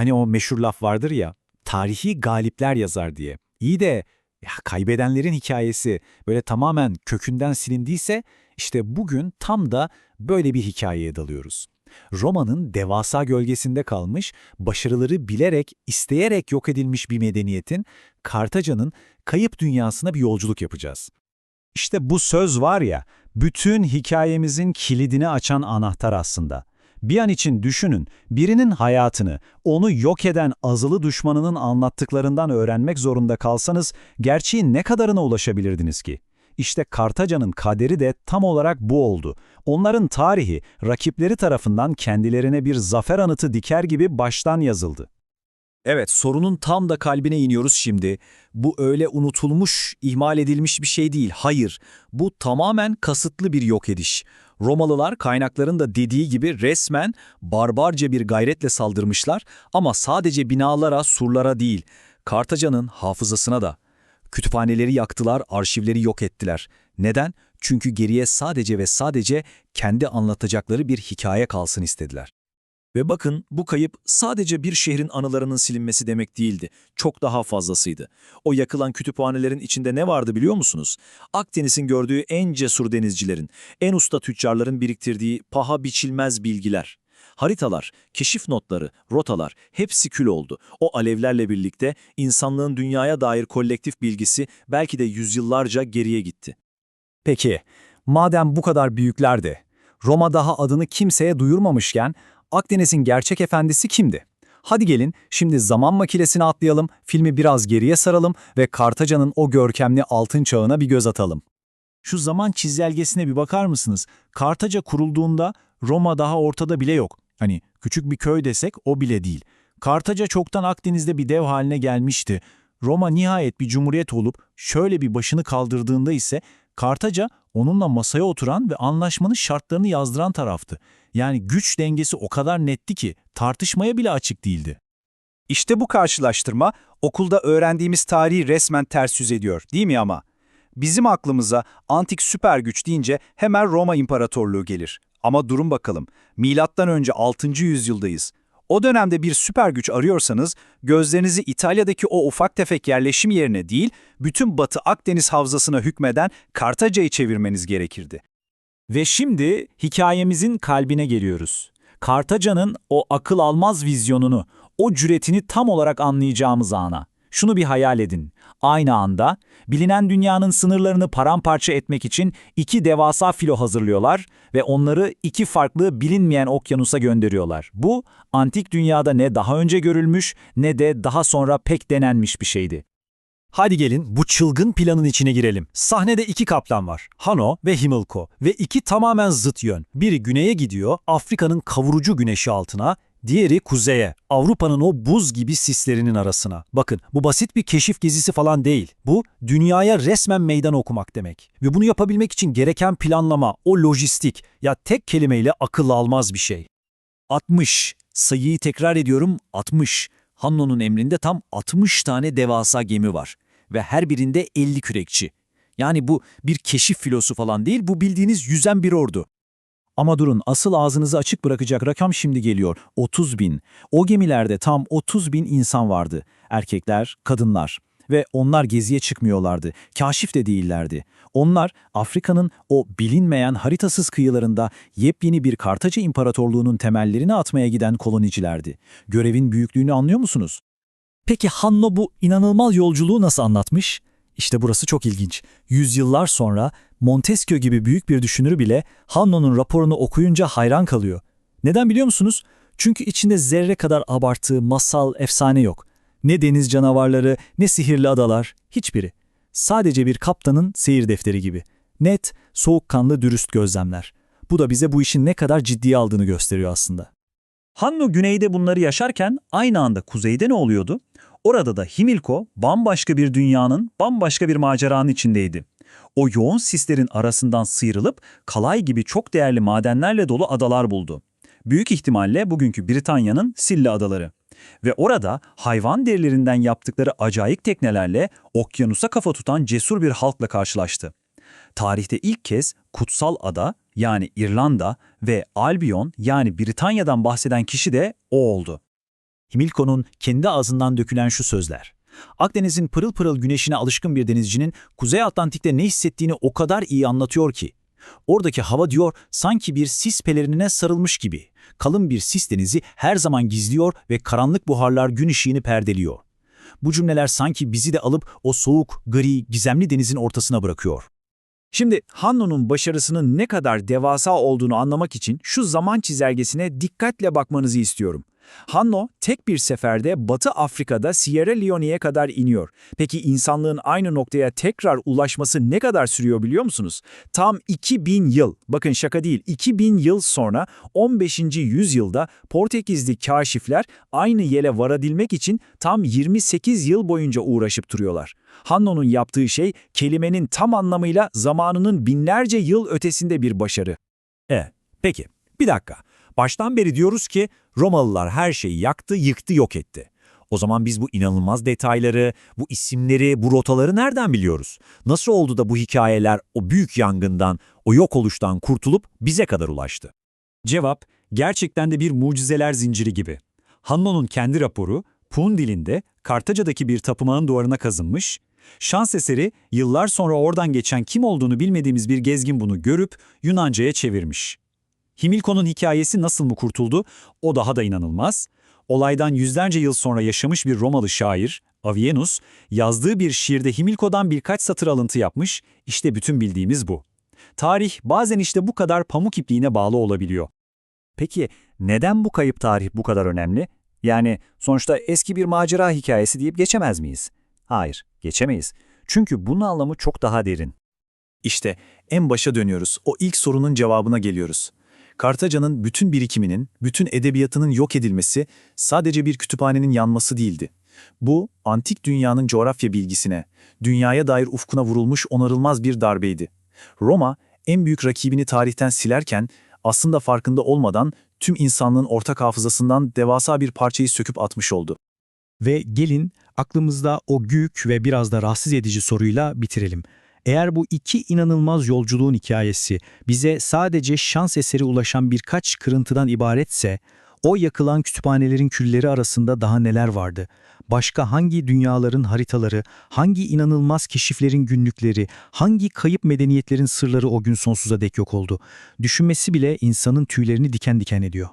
Hani o meşhur laf vardır ya, tarihi galipler yazar diye. İyi de ya kaybedenlerin hikayesi böyle tamamen kökünden silindiyse işte bugün tam da böyle bir hikayeye dalıyoruz. Roma'nın devasa gölgesinde kalmış, başarıları bilerek, isteyerek yok edilmiş bir medeniyetin, Kartaca'nın kayıp dünyasına bir yolculuk yapacağız. İşte bu söz var ya, bütün hikayemizin kilidini açan anahtar aslında. Bir an için düşünün, birinin hayatını, onu yok eden azılı düşmanının anlattıklarından öğrenmek zorunda kalsanız, gerçeğin ne kadarına ulaşabilirdiniz ki? İşte Kartaca'nın kaderi de tam olarak bu oldu. Onların tarihi, rakipleri tarafından kendilerine bir zafer anıtı diker gibi baştan yazıldı. Evet, sorunun tam da kalbine iniyoruz şimdi. Bu öyle unutulmuş, ihmal edilmiş bir şey değil. Hayır, bu tamamen kasıtlı bir yok ediş. Romalılar kaynakların da dediği gibi resmen barbarca bir gayretle saldırmışlar ama sadece binalara, surlara değil, Kartaca'nın hafızasına da. Kütüphaneleri yaktılar, arşivleri yok ettiler. Neden? Çünkü geriye sadece ve sadece kendi anlatacakları bir hikaye kalsın istediler. Ve bakın bu kayıp sadece bir şehrin anılarının silinmesi demek değildi. Çok daha fazlasıydı. O yakılan kütüphanelerin içinde ne vardı biliyor musunuz? Akdeniz'in gördüğü en cesur denizcilerin, en usta tüccarların biriktirdiği paha biçilmez bilgiler. Haritalar, keşif notları, rotalar hepsi kül oldu. O alevlerle birlikte insanlığın dünyaya dair kolektif bilgisi belki de yüzyıllarca geriye gitti. Peki, madem bu kadar büyüklerdi, Roma daha adını kimseye duyurmamışken Akdeniz'in gerçek efendisi kimdi? Hadi gelin şimdi zaman makinesine atlayalım, filmi biraz geriye saralım ve Kartaca'nın o görkemli altın çağına bir göz atalım. Şu zaman çizelgesine bir bakar mısınız? Kartaca kurulduğunda Roma daha ortada bile yok. Hani küçük bir köy desek o bile değil. Kartaca çoktan Akdeniz'de bir dev haline gelmişti. Roma nihayet bir cumhuriyet olup şöyle bir başını kaldırdığında ise Kartaca onunla masaya oturan ve anlaşmanın şartlarını yazdıran taraftı. Yani güç dengesi o kadar netti ki tartışmaya bile açık değildi. İşte bu karşılaştırma okulda öğrendiğimiz tarihi resmen ters yüz ediyor değil mi ama? Bizim aklımıza antik süper güç deyince hemen Roma İmparatorluğu gelir. Ama durun bakalım, milattan önce 6. yüzyıldayız. O dönemde bir süper güç arıyorsanız gözlerinizi İtalya'daki o ufak tefek yerleşim yerine değil, bütün Batı Akdeniz havzasına hükmeden Kartaca'yı çevirmeniz gerekirdi. Ve şimdi hikayemizin kalbine geliyoruz. Kartaca'nın o akıl almaz vizyonunu, o cüretini tam olarak anlayacağımız ana. Şunu bir hayal edin. Aynı anda bilinen dünyanın sınırlarını paramparça etmek için iki devasa filo hazırlıyorlar ve onları iki farklı bilinmeyen okyanusa gönderiyorlar. Bu antik dünyada ne daha önce görülmüş ne de daha sonra pek denenmiş bir şeydi. Hadi gelin bu çılgın planın içine girelim. Sahnede iki kaplan var. Hano ve Himilko ve iki tamamen zıt yön. Biri güneye gidiyor, Afrika'nın kavurucu güneşi altına, diğeri kuzeye, Avrupa'nın o buz gibi sislerinin arasına. Bakın bu basit bir keşif gezisi falan değil. Bu dünyaya resmen meydan okumak demek. Ve bunu yapabilmek için gereken planlama, o lojistik ya tek kelimeyle akıl almaz bir şey. 60. Sayıyı tekrar ediyorum 60. Hanno'nun emrinde tam 60 tane devasa gemi var ve her birinde 50 kürekçi. Yani bu bir keşif filosu falan değil, bu bildiğiniz yüzen bir ordu. Ama durun, asıl ağzınızı açık bırakacak rakam şimdi geliyor. 30 bin. O gemilerde tam 30 bin insan vardı. Erkekler, kadınlar. Ve onlar geziye çıkmıyorlardı. Kaşif de değillerdi. Onlar Afrika'nın o bilinmeyen haritasız kıyılarında yepyeni bir Kartaca İmparatorluğu'nun temellerini atmaya giden kolonicilerdi. Görevin büyüklüğünü anlıyor musunuz? Peki Hanno bu inanılmaz yolculuğu nasıl anlatmış? İşte burası çok ilginç. Yüzyıllar sonra Montesquieu gibi büyük bir düşünür bile Hanno'nun raporunu okuyunca hayran kalıyor. Neden biliyor musunuz? Çünkü içinde zerre kadar abartı, masal, efsane yok. Ne deniz canavarları, ne sihirli adalar, hiçbiri. Sadece bir kaptanın seyir defteri gibi. Net, soğukkanlı, dürüst gözlemler. Bu da bize bu işin ne kadar ciddiye aldığını gösteriyor aslında. Hanno güneyde bunları yaşarken aynı anda kuzeyde ne oluyordu? Orada da Himilko bambaşka bir dünyanın, bambaşka bir maceranın içindeydi. O yoğun sislerin arasından sıyrılıp kalay gibi çok değerli madenlerle dolu adalar buldu. Büyük ihtimalle bugünkü Britanya'nın Silla Adaları. Ve orada hayvan derilerinden yaptıkları acayip teknelerle okyanusa kafa tutan cesur bir halkla karşılaştı. Tarihte ilk kez kutsal ada yani İrlanda ve Albion yani Britanya'dan bahseden kişi de o oldu. Himilko'nun kendi ağzından dökülen şu sözler. Akdeniz'in pırıl pırıl güneşine alışkın bir denizcinin Kuzey Atlantik'te ne hissettiğini o kadar iyi anlatıyor ki. Oradaki hava diyor sanki bir sis pelerinine sarılmış gibi. Kalın bir sis denizi her zaman gizliyor ve karanlık buharlar gün ışığını perdeliyor. Bu cümleler sanki bizi de alıp o soğuk, gri, gizemli denizin ortasına bırakıyor. Şimdi Hanno'nun başarısının ne kadar devasa olduğunu anlamak için şu zaman çizelgesine dikkatle bakmanızı istiyorum. Hanno tek bir seferde Batı Afrika'da Sierra Leone'ye kadar iniyor. Peki insanlığın aynı noktaya tekrar ulaşması ne kadar sürüyor biliyor musunuz? Tam 2000 yıl, bakın şaka değil 2000 yıl sonra 15. yüzyılda Portekizli kaşifler aynı yere varabilmek için tam 28 yıl boyunca uğraşıp duruyorlar. Hanno'nun yaptığı şey kelimenin tam anlamıyla zamanının binlerce yıl ötesinde bir başarı. E, peki. Bir dakika. Baştan beri diyoruz ki Romalılar her şeyi yaktı, yıktı, yok etti. O zaman biz bu inanılmaz detayları, bu isimleri, bu rotaları nereden biliyoruz? Nasıl oldu da bu hikayeler o büyük yangından, o yok oluştan kurtulup bize kadar ulaştı? Cevap, gerçekten de bir mucizeler zinciri gibi. Hanno'nun kendi raporu, Pun dilinde Kartaca'daki bir tapınağın duvarına kazınmış, şans eseri yıllar sonra oradan geçen kim olduğunu bilmediğimiz bir gezgin bunu görüp Yunanca'ya çevirmiş. Himilko'nun hikayesi nasıl mı kurtuldu? O daha da inanılmaz. Olaydan yüzlerce yıl sonra yaşamış bir Romalı şair, Avienus, yazdığı bir şiirde Himilko'dan birkaç satır alıntı yapmış, işte bütün bildiğimiz bu. Tarih bazen işte bu kadar pamuk ipliğine bağlı olabiliyor. Peki neden bu kayıp tarih bu kadar önemli? Yani sonuçta eski bir macera hikayesi deyip geçemez miyiz? Hayır, geçemeyiz. Çünkü bunun anlamı çok daha derin. İşte en başa dönüyoruz. O ilk sorunun cevabına geliyoruz. Kartaca'nın bütün birikiminin, bütün edebiyatının yok edilmesi sadece bir kütüphanenin yanması değildi. Bu, antik dünyanın coğrafya bilgisine, dünyaya dair ufkuna vurulmuş onarılmaz bir darbeydi. Roma, en büyük rakibini tarihten silerken, aslında farkında olmadan tüm insanlığın ortak hafızasından devasa bir parçayı söküp atmış oldu. Ve gelin aklımızda o gük ve biraz da rahatsız edici soruyla bitirelim. Eğer bu iki inanılmaz yolculuğun hikayesi bize sadece şans eseri ulaşan birkaç kırıntıdan ibaretse, o yakılan kütüphanelerin külleri arasında daha neler vardı? Başka hangi dünyaların haritaları, hangi inanılmaz keşiflerin günlükleri, hangi kayıp medeniyetlerin sırları o gün sonsuza dek yok oldu? Düşünmesi bile insanın tüylerini diken diken ediyor.